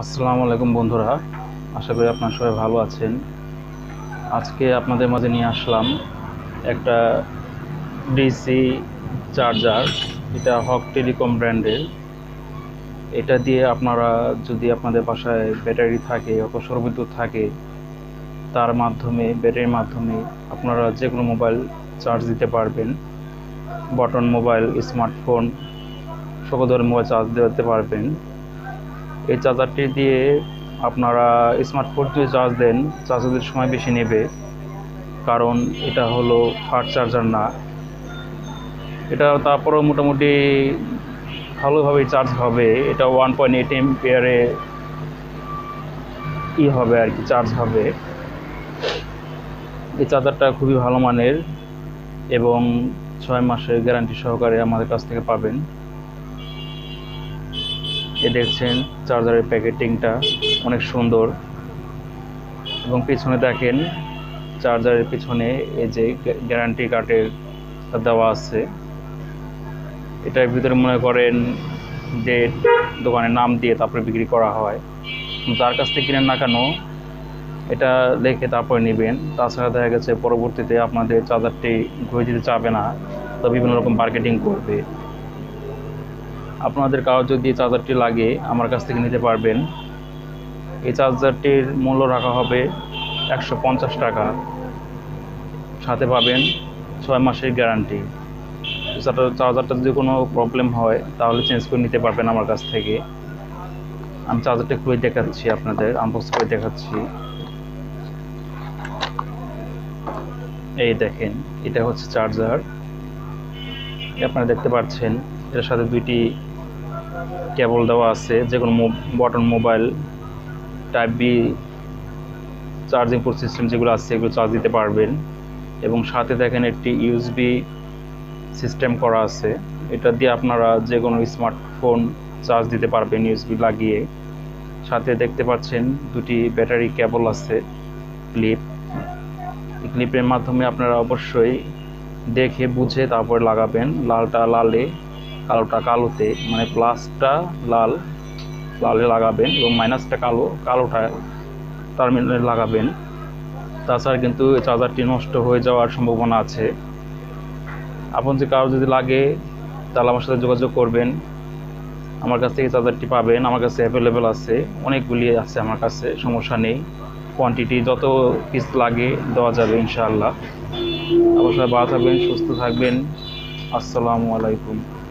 আসসালামু আলাইকুম বন্ধুরা, আশা করি আপনারা সবাই ভালো আছেন। আজকে আপনাদের মাঝে নিয়ে আসলাম একটা ডিসি চার্জার এটা হক টেলিকম ব্র্যান্ডের এটা দিয়ে আপনারা যদি আপনাদের বাসায় ব্যাটারি থাকে অপসর বিদ্যুৎ থাকে, তার মাধ্যমে, ব্যাটারির মাধ্যমে আপনারা যে কোনো মোবাইল চার্জ দিতে পারবেন। বটন মোবাইল স্মার্টফোন সকল ধরনের মোবাইল চার্জ দিতে পারবেন। এই চার্জারটি দিয়ে আপনারা স্মার্টফোন যদি চার্জ দেন চার্জ দিতে সময় বেশি নেবে। কারণ এটা হলো ফাস্ট চার্জার না। এটা তারপরেও মোটামুটি ভালোভাবে চার্জ হবে। এটা ওয়ান পয়েন্ট এইট এমপিয়ারে ই হবে আর কি চার্জ হবে। এই চার্জারটা খুবই ভালো মানের এবং ছয় মাসের গ্যারান্টি সহকারে আমাদের কাছ থেকে পাবেন। এ দেখছেন চার্জারের প্যাকেটিংটা অনেক সুন্দর। এবং পিছনে দেখেন চার্জারের পিছনে এই যে গ্যারান্টি কার্ডের দেওয়া আছে। এটার ভিতরে মনে করেন যে দোকানের নাম দিয়ে তারপরে বিক্রি করা হয়। যার কাছ থেকে কিনেন না কেন, এটা লিখে তারপরে নেবেন। তাছাড়া দেখা গেছে পরবর্তীতে আপনাদের চার্জারটি ঘুরে দিতে চাবে না, তো বিভিন্ন রকম মার্কেটিং করবে। আপনাদের কারও যদি চার্জারটি লাগে, আমার কাছ থেকে নিতে পারবেন। এই চার্জারটির মূল্য রাখা হবে একশো পঞ্চাশ টাকা। সাথে পাবেন ছয় মাসের গ্যারান্টি চার্জারটা যদি কোনো প্রবলেম হয়, তাহলে চেঞ্জ করে নিতে পারবেন আমার কাছ থেকে। আমি চার্জারটা খুবই দেখাচ্ছি আপনাদের আনবক্স করে দেখাচ্ছি। এই দেখেন, এটা হচ্ছে চার্জার আপনারা দেখতে পাচ্ছেন, এটার সাথে দুইটি কেবল দেওয়া আছে, যে কোনো button mobile type B charging port system যেগুলো আছে, সেগুলো চার্জ দিতে পারবেন। এবং সাথে দেখেন একটি ইউএসবি সিস্টেম করা আছে। এটা দিয়ে আপনারা যে কোনো স্মার্টফোন চার্জ দিতে পারবেন ইউএসবি লাগিয়ে। সাথে দেখতে পাচ্ছেন দুটি ব্যাটারি কেবল আছে ক্লিপ ক্লিপের মাধ্যমে আপনারা অবশ্যই দেখে বুঝে তারপর লাগাবেন। লালটা লালে কালোটা কালোতে মানে প্লাসটা লাল, লালে লাগাবেন এবং মাইনাসটা কালো, কালোটা টার্মিনালে লাগাবেন। তাছাড়া কিন্তু চার্জারটি নষ্ট হয়ে যাওয়ার সম্ভাবনা আছে। আপন যে কারও যদি লাগে, তাহলে আমার সাথে যোগাযোগ করবেন। আমার কাছ থেকে চার্জারটি পাবেন। আমার কাছে অ্যাভেলেবেল আছে। অনেকগুলি আছে আমার কাছে, সমস্যা নেই। কোয়ান্টিটি যত পিস লাগে, দেওয়া যাবে ইনশাআল্লাহ। অবশ্যই ভালো থাকবেন, সুস্থ থাকবেন। আসসালামু আলাইকুম।